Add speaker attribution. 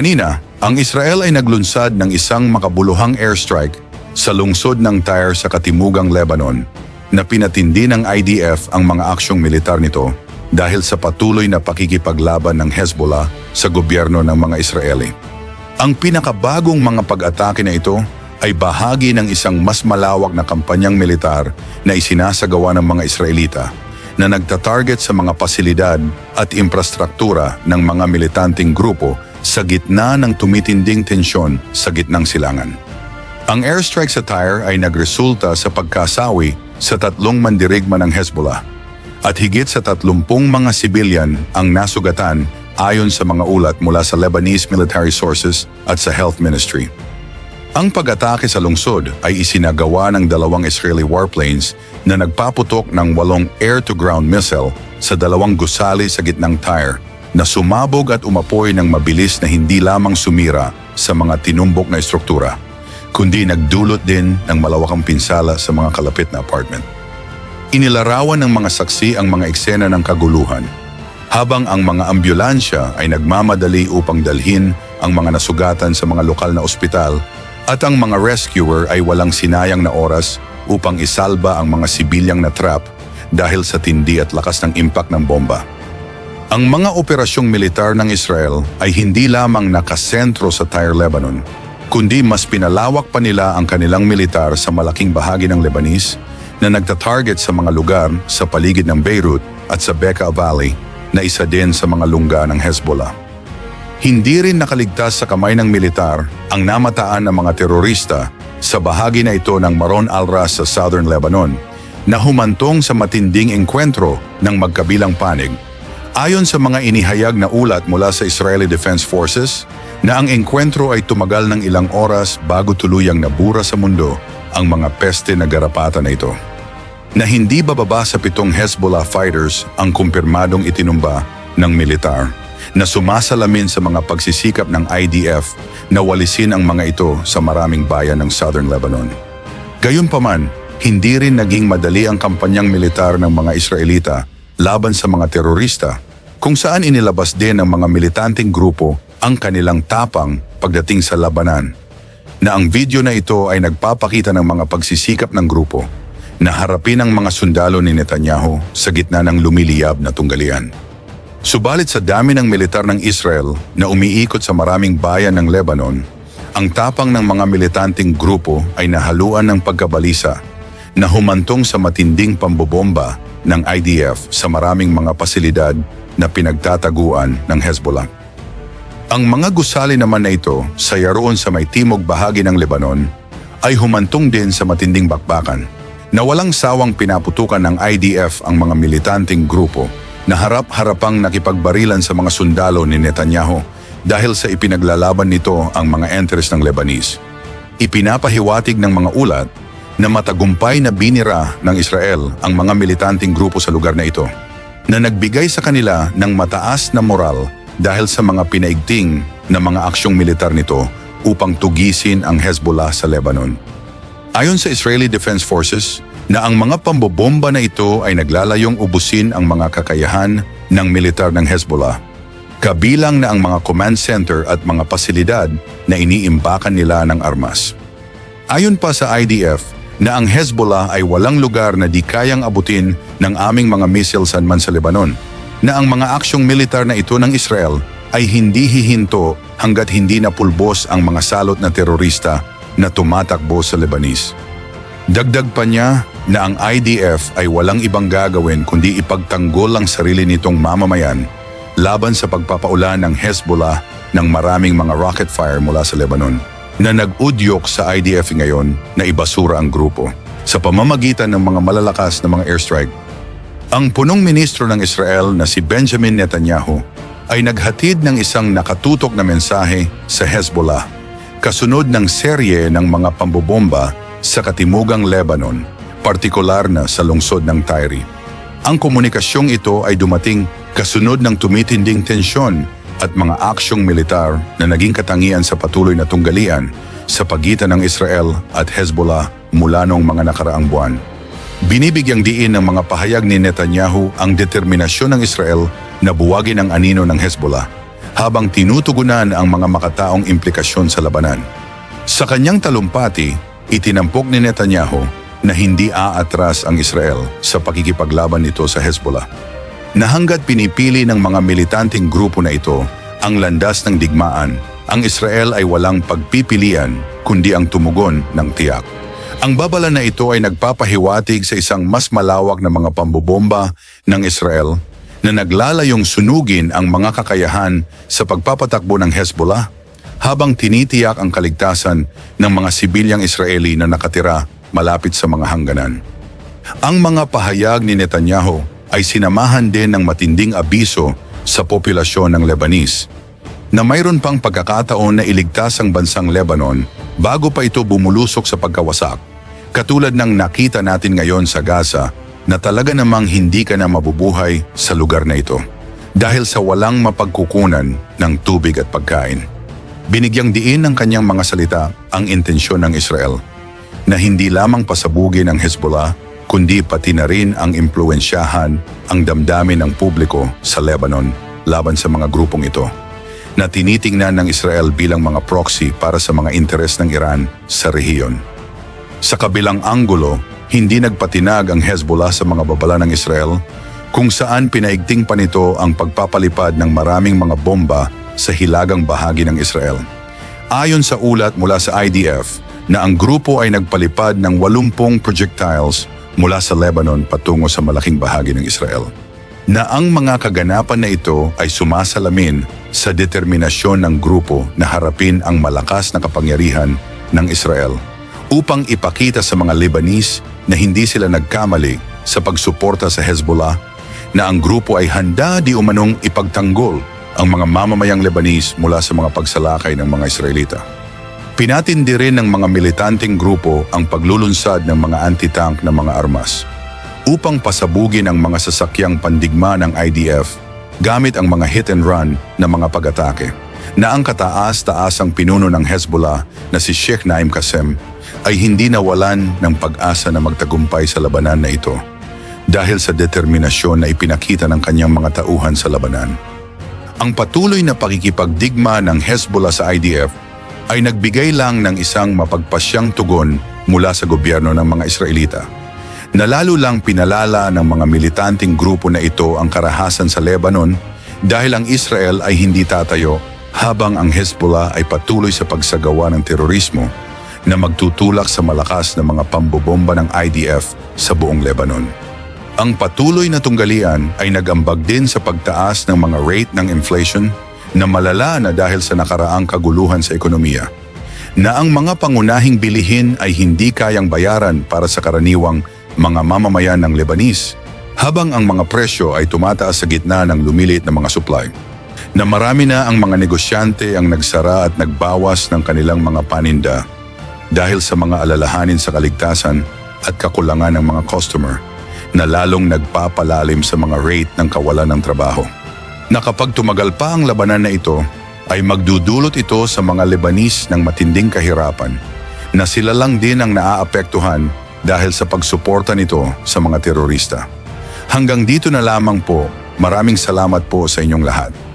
Speaker 1: Kanina, ang Israel ay naglunsad ng isang makabuluhang airstrike sa lungsod ng Tyre sa katimugang Lebanon na pinatindi ng IDF ang mga aksyong militar nito dahil sa patuloy na pakikipaglaban ng Hezbollah sa gobyerno ng mga Israeli. Ang pinakabagong mga pag-atake na ito ay bahagi ng isang mas malawak na kampanyang militar na isinasagawa ng mga Israelita na nagtatarget sa mga pasilidad at infrastruktura ng mga militanteng grupo sa gitna ng tumitinding tensyon sa gitnang silangan. Ang airstrike sa Tyre ay nagresulta sa pagkasawi sa tatlong mandirigma ng Hezbollah at higit sa tatlumpung mga sibilyan ang nasugatan ayon sa mga ulat mula sa Lebanese military sources at sa health ministry. Ang pag-atake sa lungsod ay isinagawa ng dalawang Israeli warplanes na nagpaputok ng walong air-to-ground missile sa dalawang gusali sa gitnang Tyre na sumabog at umapoy ng mabilis na hindi lamang sumira sa mga tinumbok na estruktura, kundi nagdulot din ng malawakang pinsala sa mga kalapit na apartment. Inilarawan ng mga saksi ang mga eksena ng kaguluhan, habang ang mga ambulansya ay nagmamadali upang dalhin ang mga nasugatan sa mga lokal na ospital at ang mga rescuer ay walang sinayang na oras upang isalba ang mga sibilyang na trap dahil sa tindi at lakas ng impact ng bomba. Ang mga operasyong militar ng Israel ay hindi lamang nakasentro sa Tyre, Lebanon, kundi mas pinalawak pa nila ang kanilang militar sa malaking bahagi ng Lebanese na nagtatarget sa mga lugar sa paligid ng Beirut at sa Bekaa Valley na isa din sa mga lungga ng Hezbollah. Hindi rin nakaligtas sa kamay ng militar ang namataan ng mga terorista sa bahagi na ito ng Maron al-Ras sa southern Lebanon na humantong sa matinding engkwentro ng magkabilang panig. Ayon sa mga inihayag na ulat mula sa Israeli Defense Forces, na ang engkwentro ay tumagal ng ilang oras bago tuluyang nabura sa mundo ang mga peste na garapata na ito. Na hindi bababa sa pitong Hezbollah fighters ang kumpirmadong itinumba ng militar na sumasalamin sa mga pagsisikap ng IDF na walisin ang mga ito sa maraming bayan ng Southern Lebanon. Gayunpaman, hindi rin naging madali ang kampanyang militar ng mga Israelita laban sa mga terorista kung saan inilabas din ng mga militanteng grupo ang kanilang tapang pagdating sa labanan na ang video na ito ay nagpapakita ng mga pagsisikap ng grupo na harapin ang mga sundalo ni Netanyahu sa gitna ng lumiliyab na tunggalian. Subalit sa dami ng militar ng Israel na umiikot sa maraming bayan ng Lebanon, ang tapang ng mga militanteng grupo ay nahaluan ng pagkabalisa na humantong sa matinding pambobomba ng IDF sa maraming mga pasilidad na pinagtataguan ng Hezbollah. Ang mga gusali naman na ito sa yaroon sa may timog bahagi ng Lebanon ay humantong din sa matinding bakbakan na walang sawang pinaputukan ng IDF ang mga militanteng grupo na harap-harapang nakipagbarilan sa mga sundalo ni Netanyahu dahil sa ipinaglalaban nito ang mga entres ng Lebanese. Ipinapahiwatig ng mga ulat na matagumpay na binira ng Israel ang mga militanteng grupo sa lugar na ito na nagbigay sa kanila ng mataas na moral dahil sa mga pinaigting na mga aksyong militar nito upang tugisin ang Hezbollah sa Lebanon. Ayon sa Israeli Defense Forces, na ang mga pambobomba na ito ay naglalayong ubusin ang mga kakayahan ng militar ng Hezbollah. Kabilang na ang mga command center at mga pasilidad na iniimbakan nila ng armas. Ayon pa sa IDF, na ang Hezbollah ay walang lugar na di kayang abutin ng aming mga missiles man sa Lebanon, na ang mga aksyong militar na ito ng Israel ay hindi hihinto hanggat hindi napulbos ang mga salot na terorista na tumatakbo sa Lebanese. Dagdag pa niya na ang IDF ay walang ibang gagawin kundi ipagtanggol ang sarili nitong mamamayan laban sa pagpapaulan ng Hezbollah ng maraming mga rocket fire mula sa Lebanon na nag-udyok sa IDF ngayon na ibasura ang grupo sa pamamagitan ng mga malalakas na mga airstrike. Ang punong ministro ng Israel na si Benjamin Netanyahu ay naghatid ng isang nakatutok na mensahe sa Hezbollah kasunod ng serye ng mga pambobomba sa katimugang Lebanon, partikular na sa lungsod ng Tyre. Ang komunikasyong ito ay dumating kasunod ng tumitinding tensyon at mga aksyong militar na naging katangian sa patuloy na tunggalian sa pagitan ng Israel at Hezbollah mula noong mga nakaraang buwan. Binibigyang diin ng mga pahayag ni Netanyahu ang determinasyon ng Israel na buwagin ang anino ng Hezbollah habang tinutugunan ang mga makataong implikasyon sa labanan. Sa kanyang talumpati, itinampok ni Netanyahu na hindi aatras ang Israel sa pakikipaglaban nito sa Hezbollah. Na hanggat pinipili ng mga militanteng grupo na ito ang landas ng digmaan, ang Israel ay walang pagpipilian kundi ang tumugon ng tiyak. Ang babala na ito ay nagpapahiwatig sa isang mas malawak na mga pambobomba ng Israel na naglalayong sunugin ang mga kakayahan sa pagpapatakbo ng Hezbollah habang tinitiyak ang kaligtasan ng mga sibilyang Israeli na nakatira malapit sa mga hangganan. Ang mga pahayag ni Netanyahu ay sinamahan din ng matinding abiso sa populasyon ng Lebanese na mayroon pang pagkakataon na iligtas ang bansang Lebanon bago pa ito bumulusok sa pagkawasak. Katulad ng nakita natin ngayon sa Gaza na talaga namang hindi ka na mabubuhay sa lugar na ito dahil sa walang mapagkukunan ng tubig at pagkain. Binigyang diin ng kanyang mga salita ang intensyon ng Israel na hindi lamang pasabugin ang Hezbollah kundi pati na rin ang impluensyahan ang damdamin ng publiko sa Lebanon laban sa mga grupong ito na tinitingnan ng Israel bilang mga proxy para sa mga interes ng Iran sa rehiyon. Sa kabilang anggulo, hindi nagpatinag ang Hezbollah sa mga babala ng Israel kung saan pinaigting pa nito ang pagpapalipad ng maraming mga bomba sa hilagang bahagi ng Israel. Ayon sa ulat mula sa IDF na ang grupo ay nagpalipad ng 80 projectiles mula sa Lebanon patungo sa malaking bahagi ng Israel. Na ang mga kaganapan na ito ay sumasalamin sa determinasyon ng grupo na harapin ang malakas na kapangyarihan ng Israel upang ipakita sa mga Lebanese na hindi sila nagkamali sa pagsuporta sa Hezbollah na ang grupo ay handa di umanong ipagtanggol ang mga mamamayang Lebanese mula sa mga pagsalakay ng mga Israelita. Pinatindi rin ng mga militanteng grupo ang paglulunsad ng mga anti-tank na mga armas upang pasabugin ang mga sasakyang pandigma ng IDF gamit ang mga hit and run na mga pag-atake na ang kataas-taasang pinuno ng Hezbollah na si Sheikh Naim Qasem ay hindi nawalan ng pag-asa na magtagumpay sa labanan na ito dahil sa determinasyon na ipinakita ng kanyang mga tauhan sa labanan. Ang patuloy na pakikipagdigma ng Hezbollah sa IDF ay nagbigay lang ng isang mapagpasyang tugon mula sa gobyerno ng mga Israelita na lalo lang pinalala ng mga militanteng grupo na ito ang karahasan sa Lebanon dahil ang Israel ay hindi tatayo habang ang Hezbollah ay patuloy sa pagsagawa ng terorismo na magtutulak sa malakas na mga pambobomba ng IDF sa buong Lebanon. Ang patuloy na tunggalian ay nagambag din sa pagtaas ng mga rate ng inflation na malala na dahil sa nakaraang kaguluhan sa ekonomiya, na ang mga pangunahing bilihin ay hindi kayang bayaran para sa karaniwang mga mamamayan ng Lebanese, habang ang mga presyo ay tumataas sa gitna ng lumilit na mga supply na marami na ang mga negosyante ang nagsara at nagbawas ng kanilang mga paninda dahil sa mga alalahanin sa kaligtasan at kakulangan ng mga customer na lalong nagpapalalim sa mga rate ng kawalan ng trabaho. Na kapag tumagal pa ang labanan na ito, ay magdudulot ito sa mga Lebanese ng matinding kahirapan na sila lang din ang naaapektuhan dahil sa pagsuporta nito sa mga terorista. Hanggang dito na lamang po, maraming salamat po sa inyong lahat.